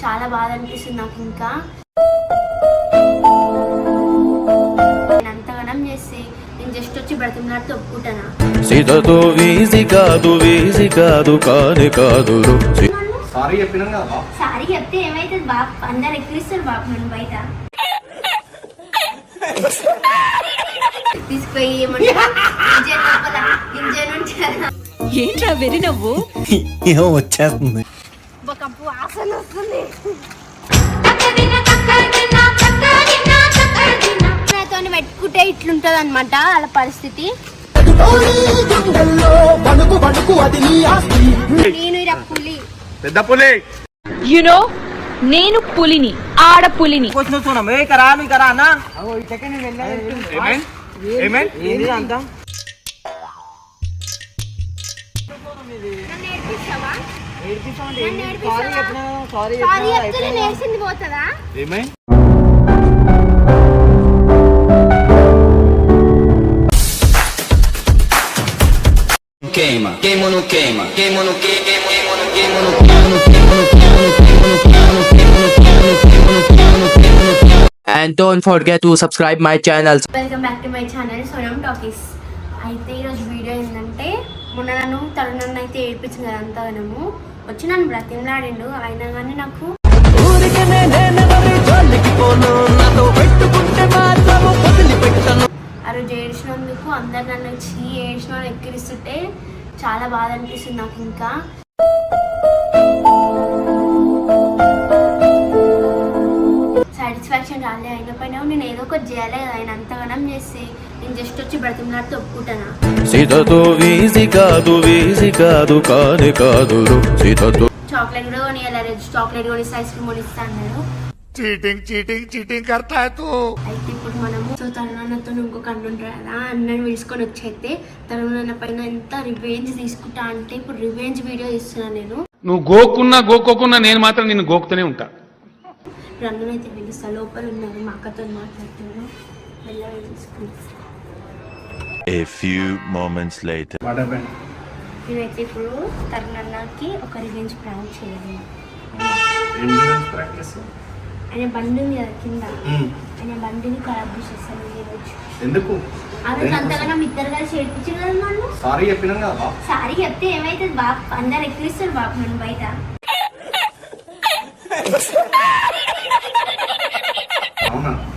చాలా బాధ అనిపిస్తుంది నాకు ఇంకా. నేను అంతగానం చేసి నేను జస్ట్ వచ్చి బ్రతిమలాడితే ఒప్పుకుంటానా? సీతతో వీసి కాదు వీసి కాదు కాని కాదు సారీ చెప్పినాం కదా బాబు. సారీ చెప్తే ఏమైతుంది బాబు? అందరు ఎక్కిరిస్తారు బాబు నన్ను బయట. తీసుకుపోయి ఏమంటారు? ఇంజన్ ఏంట్రా వెరి నవ్వు? ఏమో వచ్చేస్తుంది ఒక కప్పు వాసన వస్తుంది నాతో పెట్టుకుంటే ఇట్లుంటది అనమాట వాళ్ళ పరిస్థితి. నేను ఇలా పులి. పెద్ద పులి. యునో నేను పులిని ఆడ పులిని. ఏమైంది ఏమైంది Queima, queima no queima, queima no queima, queima no queima no queima no queima no queima no queima no queima no queima no queima no queima no queima And don't forget to subscribe my channel. Welcome back to my channel Sonam talkies అయితే ఈరోజు video ఏంటంటే మొన్న నన్ను తరుణాన్ని అయితే ఏడిపించింది కదా అంతగానము వచ్చి నన్ను బ్రతిమలాడిండు. అయినా కానీ నాకు ఆ రోజు ఏడ్చినందుకు అందరు నన్ను చీ ఏడ్చిన వాళ్ళు ఎక్కిరిస్తుంటే చాలా బాధ అనిపిస్తుంది నాకు ఇంకా. సాటిస్ఫాక్షన్ రాలే అయిన పైన నేను ఏదో ఒకటి చేయాలి కదా ఆయన అంతగానం చేసి. నేను జస్ట్ వచ్చి సీతతో వీజి కాదు కాదు కాని కాదు సీతతో చాక్లెట్ కూడా chocolate cream cheating cheating cheating కర్తా అయితే ఇప్పుడు మనము సో ఇంకో అన్నని పైన ఎంత రివెంజ్ తీసుకుంటా అంటే ఇప్పుడు రివెంజ్ వీడియో ఇస్తున్నా నేను. నువ్వు గోకున్నా గోకోకున్నా నేను మాత్రం నేను గోకుతూనే ఉంటా. రన్ను పిలుస్తా. లోపల ఉన్నారు మా అక్కతో మాట్లాడుతున్నాను వెళ్ళి A few moments later. What happened నేనైతే ఇప్పుడు తరుణన్నకి ఒక రివెంజ్ ప్లాన్ చేయాలి ఆయన బండి ఉంది కదా కింద. ఆయన బండిని ఖరాబ్ చేసేస్తాను ఈరోజు ఎందుకు? ఆ రోజు అంతగానో ఇద్దరు కలిసి ఏడిపించారు కదా నన్ను? సారీ చెప్పినాం కదా బాబు. సారీ చెప్తే ఏమైతుంది బాబు? అందరు ఎక్కిరిస్తారు బాబు నన్ను బయట.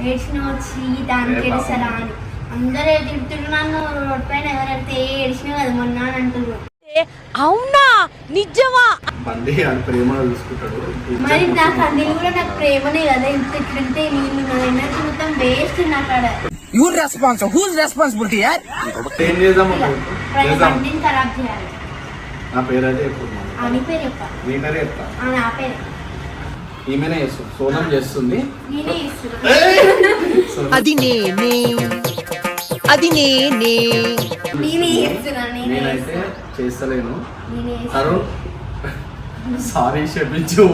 ఏడ్చిన వచ్చి దానికి. ఏడుస్తారా అని. అందరూ తిడుతున్నారు నన్ను రోడ్ పైన ఎవరైతే ఏడిచినా కదా మొన్న అని అంటున్నారు అవునా? నిజమా? బండి అని ప్రేమలో చూసుకుంటాడు. మరి నాకు అందులో కూడా నాకు ప్రేమనే కదా ఇంత ఇట్లుంటే నేను నా ఎనర్జీ మొత్తం వేస్ట్ నాకు ఆడ? ఏం చేద్దాం చేద్దాం. బండిని ఖరాబ్ చేయాలి. నా పేరు అయితే ఎప్పుడు అని పేరు చెప్ప. నీ పేరే చెప్తా. ఆ నా పేరు. ఈమెనే చేస్తుంది. సోనం చేస్తుంది. నేనే ఇస్తున్నా సో- అది నేనే? అది నేనే. నేనైతే చేస్తలేను. తరుణ్ సారీ చెప్పించు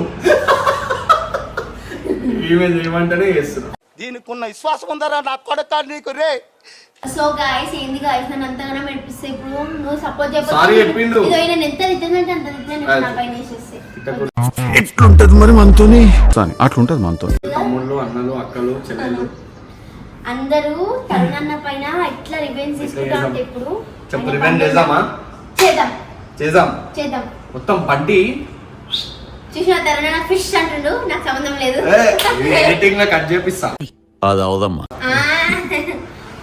ఈమె చేయమంటేనే చేస్తున్నా. దీనికి ఉన్న విశ్వాసం ఉందరా నా కొడక నీకు రే? సో గాయస్ ఏంది గాయస్ నన్ను అంతగానో మెడిపిస్తే ఇప్పుడు నువ్వు సపోర్ట్ చెప్పు ఇదో నేను ఎంత తిట్టానంటే అంత తిట్టాను నా పైన వేసేస్తే. ఎట్లుంటది మరి మనతోని? అట్లుంటది మనతో తమ్ముళ్ళు అన్నలు అక్కలు చెల్లెలు అందరూ తరుణన్న పైన ఎట్లా రివెంజ్ తీసుకుంటా అంటే ఇప్పుడు చెప్పు రివెంజ్ చేద్దామా? చేద్దాం. చేద్దాం. చేద్దాం. మొత్తం బండి? చూసిన తరుణ ఫిష్ అంటుండు నాకు సంబంధం లేదు. ఎడిటింగ్లో కట్ చేపిస్తా. అది అవదమ్మా. ఆ,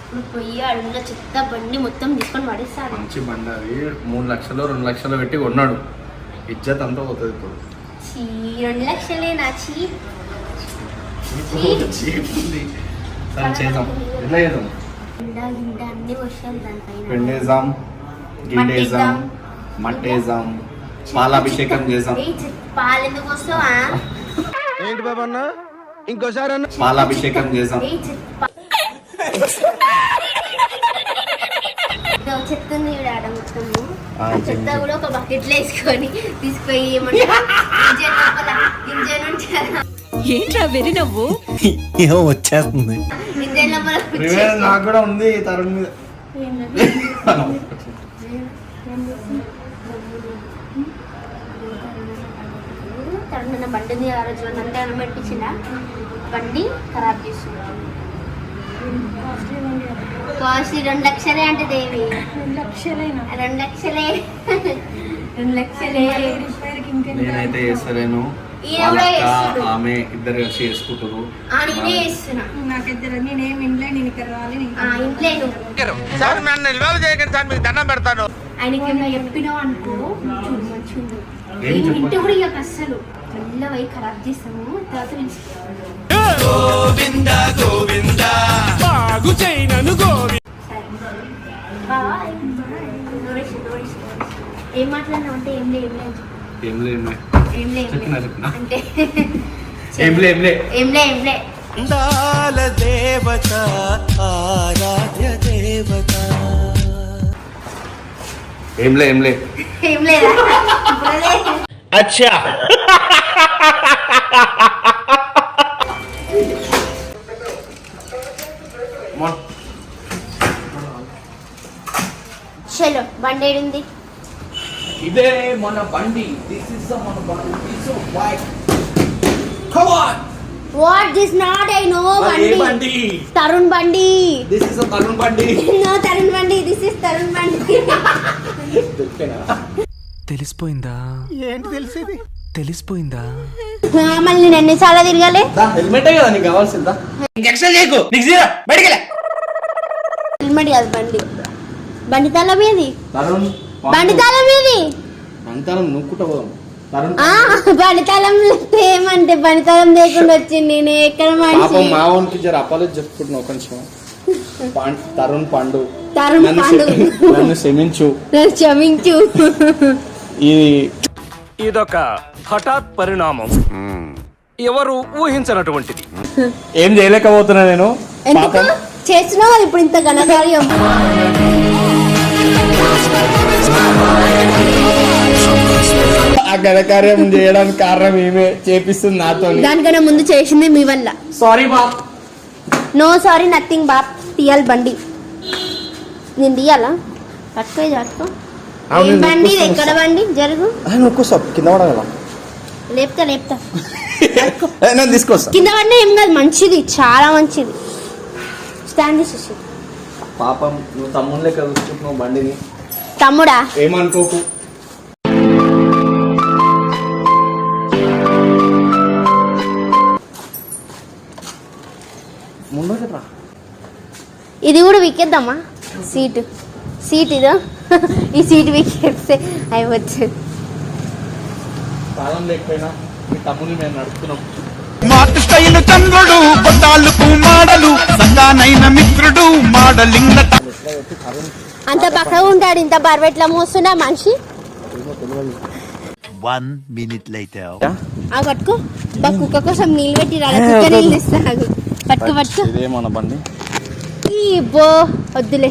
ఇప్పుడు పోయి అడుగులో చెత్త బండి మొత్తం తీసుకొని పడేస్తాను. మంచి బండి అది. మూడు లక్షలు రెండు లక్షలు పెట్టి కొన్నాడు. ఇజ్జత్ అంతా పోతుంది ఇప్పుడు. రెండు లక్షలే నా చీప్ ఉంది. సరే చేద్దాం. ఎట్లా చేద్దాం? పిండేసాం గిండేసాం మట్టేసాం పాలాభిషేకం చేసాం ఏంటి బాబన్న? ఇంకోసారి అన్న పాలాభిషేకం చేసాం చెప్తుంది చెత్త కూడా ఒక బకెట్లో వేసుకొని తీసుకుపోయి ఏమంటే ఏంట్రా వెరి నవ్వు? ఏమో వచ్చేస్తుంది. నాకు కూడా ఉంది తరుణ్ మీద. తరుణ బండి ఉంది ఆ రోజు అంతే బండి ఖరాబ్ చేస్తున్నాను కాస్ట్ రెండు లక్షలే అంటే దేవి. రెండు లక్షలేనా రెండు లక్షలే. రెండు లక్షలే. నేనైతే చేస్తలేను. ఆమె ఇద్దరు కలిసి చేసుకుంటారు సార్ నన్ను నిల్వలు చేయకండి సార్ మీకు దండం పెడతాను. ఆయనకి ఏమైనా చెప్పినావు అనుకో? ఇంటి కూడా ఇక అస్సలు. మెల్ల పోయి ఖరాబ్ చేస్తాము తర్వాత. ఏం మాట్లాడినావు అంటే ఏం లే ఏం లే అని చెప్పు. ఏం లే ఏం లే. ఏం లే ఏం చెప్పినా, లే. చెప్పినా. అంటే ఏం లే ఏం లే ఏం లే. ఏం లే దేవత ఆరాధ్య దేవత అచ్చా చలో బండి ఇదే మన బండి. దిస్ ఇస్ మన బండి. What this not I know బండి. తరుణ్ బండి. దిస్ ఇస్ తరుణ్ బండి. నో తరుణ్ బండి. దిస్ ఇస్ తరుణ్ బండి. తెలిసిపోయిందా? ఏంటి తెలిసేది? తెలిసిపోయిందా? మళ్ళీ నేను ఎన్నిసార్లు తిరగాలి? హెల్మెటే కదా నీకు కావాల్సిందా? ఎక్స్ట్రా చేయకు. నీకు జీరో. బయటికి హెల్మెట్ కాదు బండి. బండి తాళం ఏది తరుణ్ పోదాం. ఏమంటే తాళం లేకుండా వచ్చింది. నేను ఎక్కడ పాపం మనిషి మావోనికి జర అపాలో చెప్పుకుంటున్నా ఒక నిమిషం. పాం- తరుణ్ పండు. తరుణ్ నన్ను పాండు. క్షమి- నన్ను క్షమించు. నన్ను క్షమించు. ఇది ఇదొక హఠాత్ పరిణామం. ఎవరు ఊహించనటువంటిది. ఏం చేయలేకపోతున్నా నేను. చేస్తున్నావు ఇప్పుడు ఇంత ఘనకార్యం. ఘనకార్యం చేయడానికి కారణం ఏమే? చేపిస్తుంది నాతో దానికన్నా ముందు చేసింది మీ వల్ల. సారీ బాప్ నో సారీ నథింగ్ బాప్ తీయాలి బండి. నేను తీయాలా? పట్టుకో ఇది పట్టుకో. బండి? ఎక్కడ బండి? జరుగు. ఒక్కసా కింద పడగల లేపుతా లేపుతా. నేను తీసుకొస్తా. కింద పడినా ఏం కాదు మంచిది చాలా మంచిది. స్టాండ్ చేసేసి పాపం నువ్వు తమ్ముని లెక్క చూసుకుంటున్నావు బండిని. తమ్ముడా? ఏమనుకోకు. ఇది కూడా విక్కేద్దామా? సీటు. సీట్ ఇదో? ఈ సీట్ విక్కేస్తే అయిపోతుంది తాళం లేకపోయినా మీ తమ్ముని మేము నడుపుతున్నాం. స్మార్ట్ స్టైల్ చంద్రుడు కొట్టాలకు మాడలు సంగానైన మిత్రుడు మాడలింగ్ అంత పక్కగా ఉంటాడు ఇంత బర్వెట్లా మోస్తున్నా మనిషి? వన్ మినిట్ లైటర్ ఆ పట్టుకో. బా కుక్క కోసం నీళ్ళు పెట్టి రాలే కుక్క నీళ్ళు ఇస్తాను పట్టుకో పట్టుకో. ఇదే మన బండి. ఈ బో వద్దులే.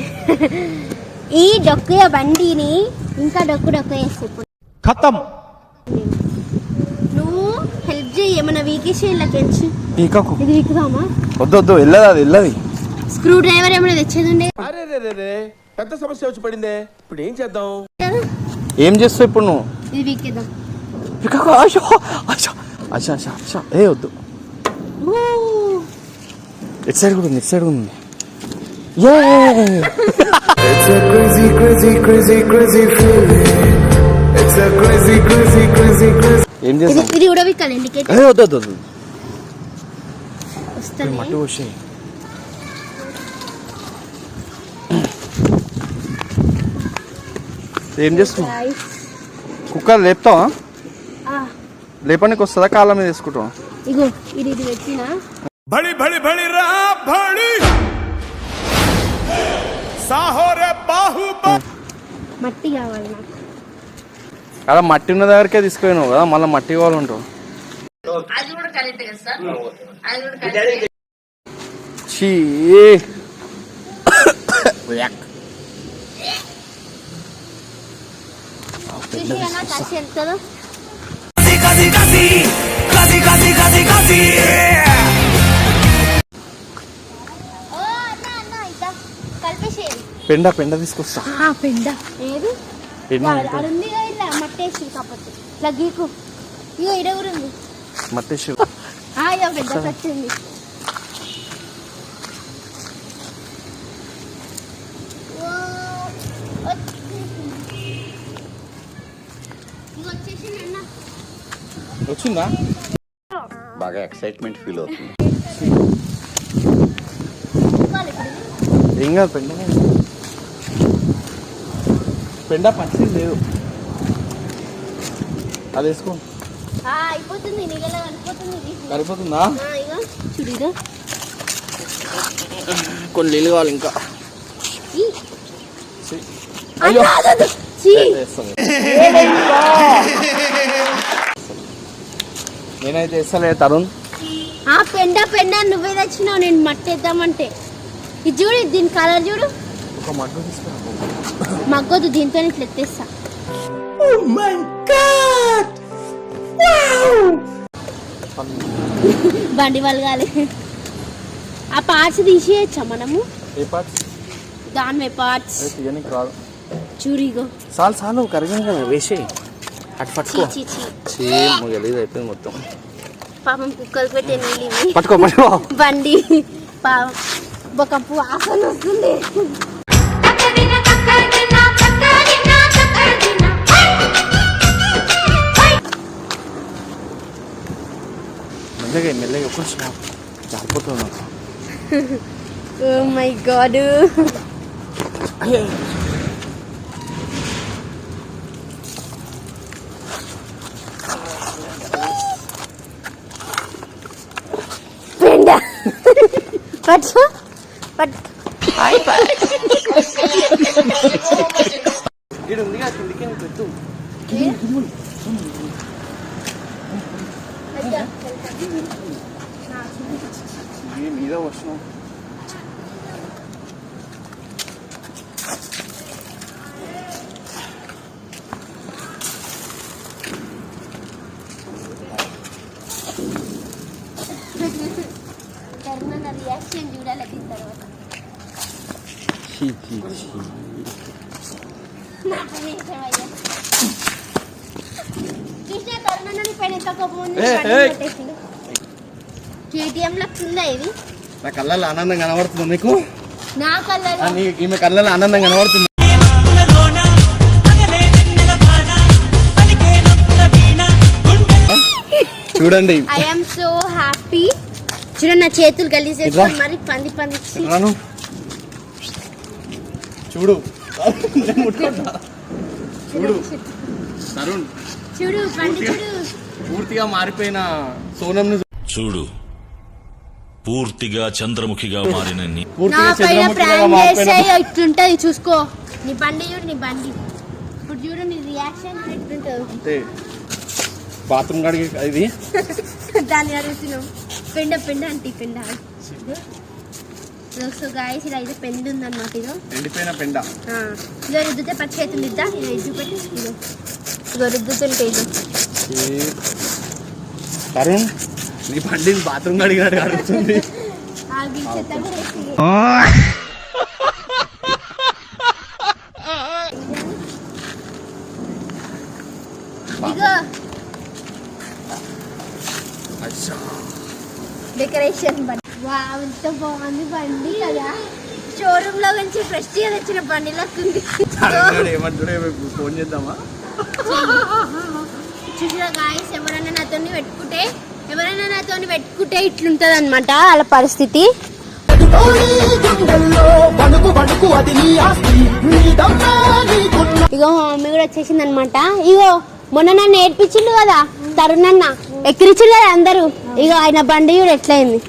ఈ డొక్కు బండిని ఇంకా డొక్కు డొక్కు వేసి ఖతం. నువ్వు హెల్ప్ చేయి ఏమన్నా వీకేసి వెళ్ళకెళ్ళి పీకకు ఇది వీకుదామా? వద్దు వద్దు వెళ్ళదు అది వెళ్ళది. స్క్రూ డ్రైవర్ ఏమైనా తెచ్చేది ఉండే అరే రే రే రే. పెద్ద సమస్య వచ్చి పడిందే. ఇప్పుడు ఏం చేద్దాం? ఏం చేస్తావు ఇప్పుడు నువ్వు? ఇది ఏ వద్దు. ఇటు సైడ్ కూడా ఉంది ఇటు సైడ్ కూడా ఉంది ఏం ఇది చేస్తాం ఇది కూడా వీకాలి ఇండికేట్ ఏ వద్దు వద్దు వద్దు. వస్తుంది మట్టి పోసే ఏం చేస్తున్నావు? Guys. కుక్క లేపుతావా? ఆ, లేపడానికి వస్తుందా? కాళ్ళ మీద వేసుకుంటావా? ఇగో ఇది ఇది పెట్టినా. బడి బడి బడి రా బడి సాహో రే బాహు మట్టి కావాలి నాకు అలా మట్టి ఉన్న దగ్గరికే తీసుకుపోయినావు కదా మళ్ళీ మట్టి కావాలంటావు ఛీ చూసినా కసి వెళ్తుందో ఓ అన్న అన్న ఇద్దా కలిపేసేది పెండ పెండ తీసుకొస్తా. పెండ. ఏది? కదా ఇలా మట్టేసి కాకపోతే. ఇలా గీకు. ఇగో ఇడ కూడా ఉంది. మట్టి శివ అయ్యో పెద్ద వచ్చింది వచ్చిందా? బాగా ఎక్సైట్మెంట్ ఫీల్ అవుతుంది. ఏం కాదు పెండ పెండ పచ్చి లేదు. అది వేసుకో. సరిపోతుందా ఇగో చూడు ఇదో కొన్ని నీళ్ళు కావాలి ఇంకా. అయ్యో. వేస్తాను. నేనైతే వేస్తలే తరుణ్. ఆ పెండ పెండ నువ్వే తెచ్చినావు నేను మట్టేద్దామంటే ఇది చూడు దీని కలర్ చూడు. ఒక మగ్గు తీసుకురా. మగ్గొద్దు దీంతో ఇట్లా ఎత్తేస్తా. బండి వలగాలి. ఆ పార్ట్స్ తీసేయచ్చా మనము? ఏ పార్ట్స్ దాని పార్ట్స్ తీయనికి రాదు. చూరిగో చాలు చాలు కరిగింది కదా వేసే అటు పట్టుకో. చీ గలీజ్ అయిపోయింది మొత్తం. పాపం కుక్కలు పెట్టే పట్టుకో పట్టుకో. బండి. పాపం ఒక వస్తుంది. మెల్లగా మెల్లగా జారిపోతుంది నాకు ఓ మై గాడ్ పెండ పట్టు పట్టు మీద వచ్చినాం కరుణ రియాక్షన్ చూడాలి దీని తర్వాత నా పని ఇష్టమయ్యా. చూసినా కరుణ నీ పైన ఎంత కోపం ఉంది ఏ, బండి ఏ. కొట్టేసిండు. కేటీఎం లెక్క ఉందా ఇది నా కళ్ళల్లో ఆనందం కనబడుతుంది నా నీ ఈమె కళ్ళల్లో ఆనందం కనబడుతుంది? చూడండి. ఐఎమ్ సో హ్యాపీ చూడండి నా చేతులు? చేసుకొని మరి పంది పంది చూడు. చూడు. చూడు. పండి చూడు. పూర్తిగా మారిపోయిన సోనంను చూడు. పూర్తిగా చంద్రముఖిగా మారిన పూర్తిగా చంద్రముఖిగా మారిపోయిన ఇట్లుంటది చూసుకో. నీ బండి చూడు నీ బండి. ఇప్పుడు చూడు నీ రియాక్షన్ ఎట్లుంటుంది. అంతే బాత్రూమ్ కాడికి ఇది? దాన్ని అడుగుతున్నాం పెండ పెండ అంటే పెండ. సో గాయస్ ఇలా అయితే పెండు ఉందన్నమాట ఇదో ఎండిపోయిన పెండ. ఇదో రుద్దితే పచ్చి అవుతుంది. ఇద్దా? ఇదో పెట్టి ఇదో ఇదో రుద్దుతుంటే ఇదో ఏ, తరుణ్ నీ బండి బాత్రూమ్ అడుగుతుంది డెకరేషన్ బండి వావ్ ఎంత బాగుంది బండి కదా. షోరూమ్లో నుంచి ఫ్రెష్గా తెచ్చిన బండి లెక్కుంది ఏమంటాడు ఫోన్ చేద్దామా? గాయస్ ఎవరైనా నాతో పెట్టుకుంటే ఎవరైనా నాతో పెట్టుకుంటే ఇట్లుంటది అనమాట వాళ్ళ పరిస్థితి. ఇగో మా మమ్మీ కూడా వచ్చేసింది అనమాట ఇగో మొన్న నన్ను నేర్పించిండు కదా తరుణ్ అన్న ఎక్కిరించిండు కదా అందరూ. ఇగో ఆయన బండి కూడా ఎట్లయింది?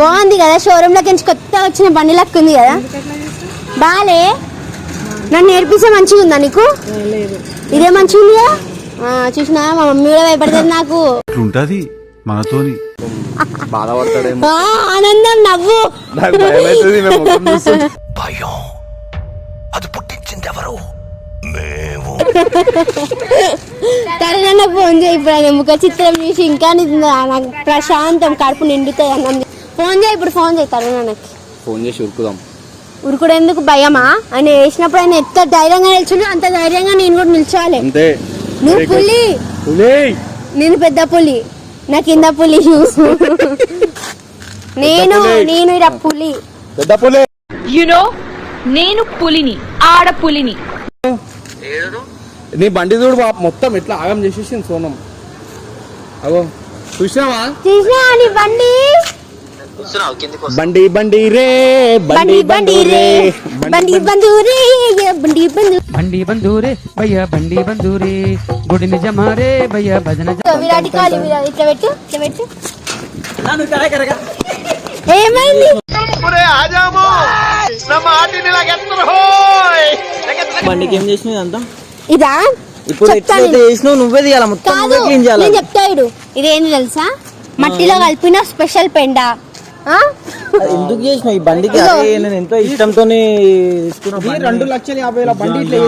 బాగుంది కదా షోరూమ్లోకి నుంచి కొత్త వచ్చిన బండి లెక్క ఉంది కదా. బాలే నన్ను నేర్పిస్తే మంచిగా ఉందా నీకు? ఇదే మంచిగా ఉంది కదా చూసినా మా మమ్మీ కూడా భయపడుతుంది నాకు. ఇట్లుంటది మనతోని. బాధపడతాడేమో. ఆనందం నవ్వు. నాకు భయం అవుతుంది మేము ముఖం చూస్తుంటే. భయం. అది పుట్టించింది ఎవరు మేము ఫోన్ చేయి ఇప్పుడు ఆయన ముఖ చిత్రం చూసి ఇంకా నాకు ప్రశాంతం కడుపు నిండుతుంది అన్నది ఫోన్ చేయి ఇప్పుడు ఫోన్ చేయి తరుణన్నకి ఫోన్ చేసి ఉరుకుదాం. ఉరుకుడు ఎందుకు భయమా? ఆయన వేసినప్పుడు ఆయన ఎంత ధైర్యంగా నిల్చుని అంత ధైర్యంగా నేను కూడా నిల్చోవాలి. అంతే. నువ్వు పులి. పులి. నేను పెద్ద పులి. నా కింద పులి నేను నేను ఇడ పులి. పెద్ద పులే. యునో నేను పులిని ఆడ పులిని. నీ బండి చూడు బాబు మొత్తం ఎట్లా ఆగం చేసేసింది సోనం. అగో చూసినావా? చూసినా నీ బండి? బండి బండి రే బండి బండి రే బండి బండు రే ఏ బండి బండు. బండి బందూరే భయ్య బండి బందూరే గుడి నిజమారే భయ్య భజన విరాట్ విరాట్ ఇట్లా పెట్టు ఇట్లా పెట్టు. ఏమైంది? బండికి ఏం చేసినావు ఇదంతా? ఇదా? ఇప్పుడు ఎట్లయితే చేసినావు నువ్వే తీయాలి? మొత్తం నువ్వే క్లీన్ చేయాలి? నేను చెప్తా ఇడు. ఇదేంటి తెలుసా? మట్టిలో కలిపిన స్పెషల్ పెండ. ఎందుకు చేసినావు? ఈ బండికి ఇదిగో. అదే నేను ఎంతో ఇష్టంతో రెండు లక్షల యాభై బండి ఇట్లా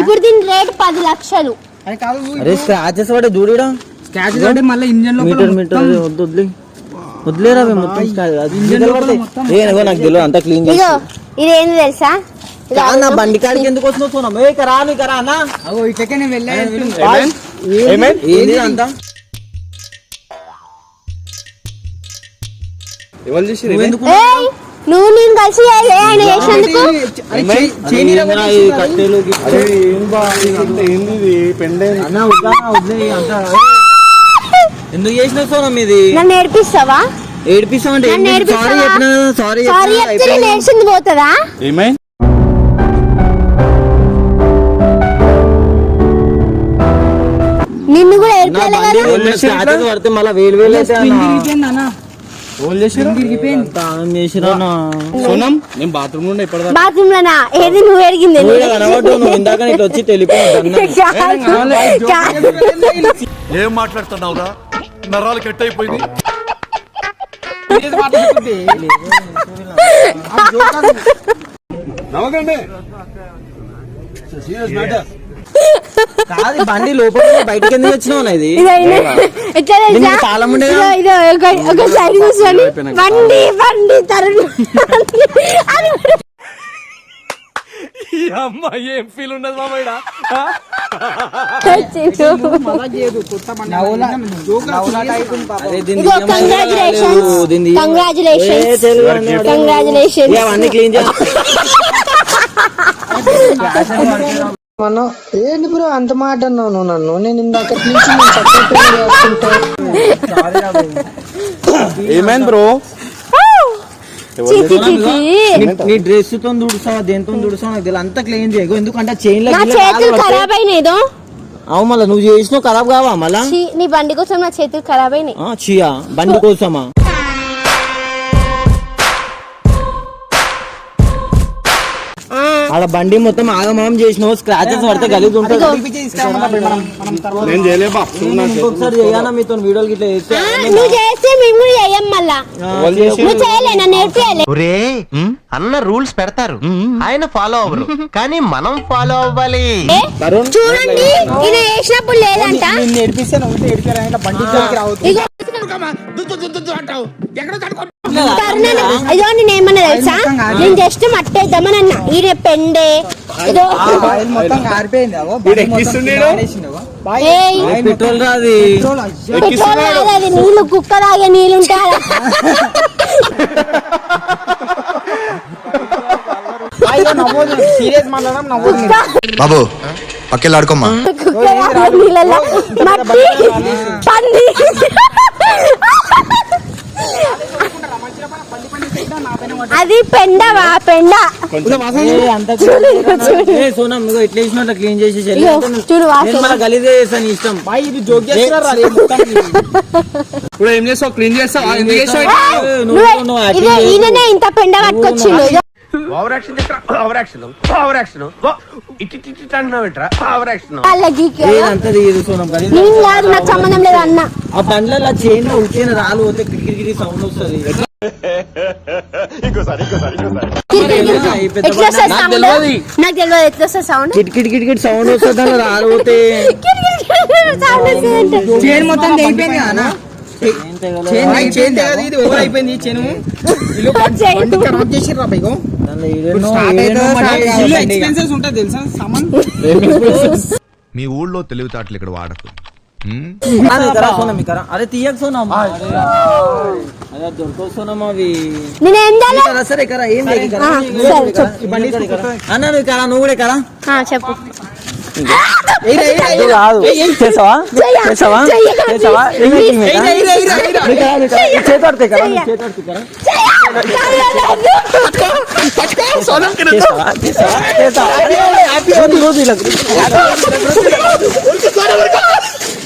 ఇప్పుడు దీని రేట్ పది లక్షలు. అరే స్క్రాచెస్ పడే చూడడం మీటర్ మీటర్ వద్దు వదిలేరా మొత్తం నాకు తెలియదు అంతా క్లీన్ తెలుసా? నా బండి కాడికి ఎందుకు వస్తున్నావు? సోనం ఏంది అంతా ఎవరు చేసి నువ్వు నేను కలిసి ఆయన చేసినందుకు? ఎందుకు చేసినావు సోనం ఇది నన్ను ఏడిపిస్తామంటే నన్ను సారీ చెప్పినా సారీ సారీ చెప్తే నేను నేర్చింది పోతుందా? ఏమై? నిన్ను కూడా పడితే మళ్ళీ వేలు వేలు. సోనం నేను బాత్రూమ్ నుండి బాత్రూమ్ లోనా ఏది నువ్వు ఎరిగింది ఇందాక ఇట్లా వచ్చి తెలిపోయింది ఏం మాట్లాడుతున్నావురా? నరాలు కట్ అయిపోయింది నవ్వకండి కాదు బండి లోపల బయటకి ఎందుకు వచ్చినావు ఇది ఎట్లా తెలుసా? దీనికి తాళం ఉండేదా? ఇదో ఇదో ఒక- ఒక సైడ్ కూర్చొని బండి బండి తరుణ్ ఏం ఫీల్ ఉండదు కంగ్రాచులేషన్స్ కంగ్రాచులేషన్స్ చేయాలి ఏంటి బ్రో అంత మాట అన్నావు నువ్వు నన్ను? నేను ఇందాక నుంచి ఏమైంది బ్రో నీ- నీ డ్రెస్తో దుడుస్తావా దేంతో దుడుస్తావా నాకు తెలియదు. అంతా క్లీన్ చేయకు. ఎందుకంటే చైన్ ఖరాబ్ అయినాయిదో అవు మళ్ళీ నువ్వు చేసినావు ఖరాబ్ కావా మళ్ళా? నీ బండి కోసం నా చేతులు ఖరాబ్ అయినాయి. ఆ, చియా. బండి కోసమా? ఆ, ఆడ బండి మొత్తం ఆగమాగం చేసినావు స్క్రాచెస్ పడితే గలీజ్ ఉంటుంది నేను ఇంకొకసారి మీతో వీడియోలు గిట్లా చేస్తే ఆ, నువ్వు చేస్తే మేము కూడా చెయ్యం మళ్ళా. ఆ, నువ్వు చేయలే నన్ను నేర్పియాలి ఒరే అన్న రూల్స్ పెడతారు. ఆయన ఫాలో అవ్వరు. కానీ మనం ఫాలో అవ్వాలి. చూడండి ఈయన లేదంట? ఇదో నేను ఏమన్నా తెలుసా నేను జస్ట్ మట్టేద్దామని అన్నా ఈయన పెండే ఇదో ఏయ్, ఏ, పెట్రోల్ రాది పెట్రోల్ కాదు అది నీళ్ళు కుక్క తాగే నీళ్ళు ఉంటాయా బాబు పక్కెళ్ళి ఆడుకోమ్మా కుక్క తాగే నీళ్ళల్లో మట్టి పంది అది పెండవా పెండ. ఏ, అంత చూడు, ఇగో చూడు. ఏ, సోనం ఇగో ఇట్లా వేసినా అట్లా క్లీన్ చేసి ఇగో, చూడు వాసన. నేను మళ్ళీ గలీజ్ చేస్తాను ఇష్టం. ఇప్పుడు ఏం చేస్తావు? క్లీన్ చేస్తావు? ఎందుకు చేస్తావు? ఏయ్, నువ్వు- నువ్వే- నువ్వు ఇదే acting ఈయననే ఇంత పెండ పట్టుకొచ్చిండు. ఇగో. Over action. చైన్ పోతే కిటికి సౌండ్ వస్తుంది మొత్తం అయిపోయింది చేను ఎక్స్పెన్సెస్ ఉంటుంది తెలుసా సామాన్ మీ ఊళ్ళో తెలివితేటలు ఇక్కడ వాడకు అరే తీయక సోనాం అరే దొరకవు సోనాం అవి నేను ఏం చేయాలి సరే కరా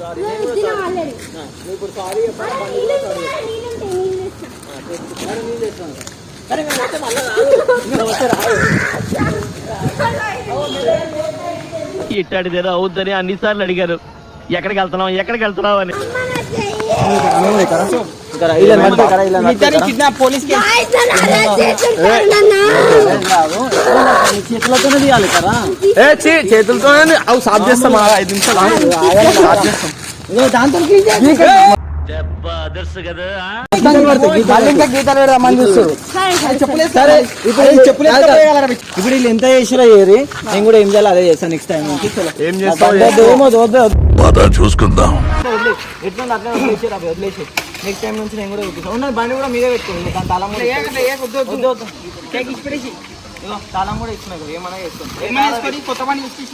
వేస్తా. ఇట్టాడిదేదో అవుద్దని అన్ని సార్లు అడిగారు. ఎక్కడికి వెళ్తున్నావు? ఎక్కడికి వెళ్తున్నావు అని. చేతులతోనే తీయాలి కదా ఏ చేతులతోనే అవి సాఫ్ చేస్తాం ఐదు నిమిషాలు. దాంతో సరే, సరే, సరే. సరే ఇప్పుడు వీళ్ళు ఎంత చేసిరా ఏరి నేను కూడా ఏం చేయాలి అదే చేస్తాను నెక్స్ట్ టైం ఏం పద చూసుకుందాం. ఎట్లా వదిలేసి నెక్స్ట్ టైం నుంచి నేను కూడా చూపిస్తాను ఉన్న బండి కూడా మీదే పెట్టుకోండి. దాని తాళం కూడా తాళం కూడా ఏమన్నా చేసుకోండి కొత్త బండి ఇచ్చి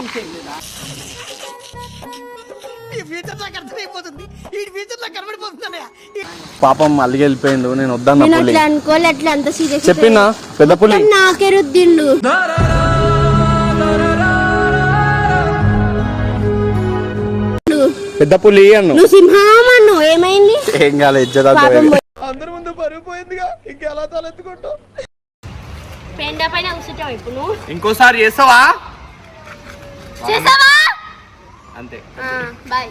పాపం మళ్ళీ వెళ్ళిపోయిండు నేను వద్దన్న నేను పులి. అట్లా అనుకోలే అట్లా అంత సీరియస్ చెప్పినా? పెద్ద పులి. నాకే రుద్దిండు. పెద్ద పులి అన్ను. సింహం ఏమైంది? ఏం కాలే ఇజ్జత అందరి ముందు పరుగు పోయిందిగా ఇంకెలా తలెత్తుకుంటావు? పెండ పైన కూర్చుంటావు ఇప్పుడు నువ్వు? ఇంకోసారి చేస్తావా? చేసావా అంతే. బాయ్.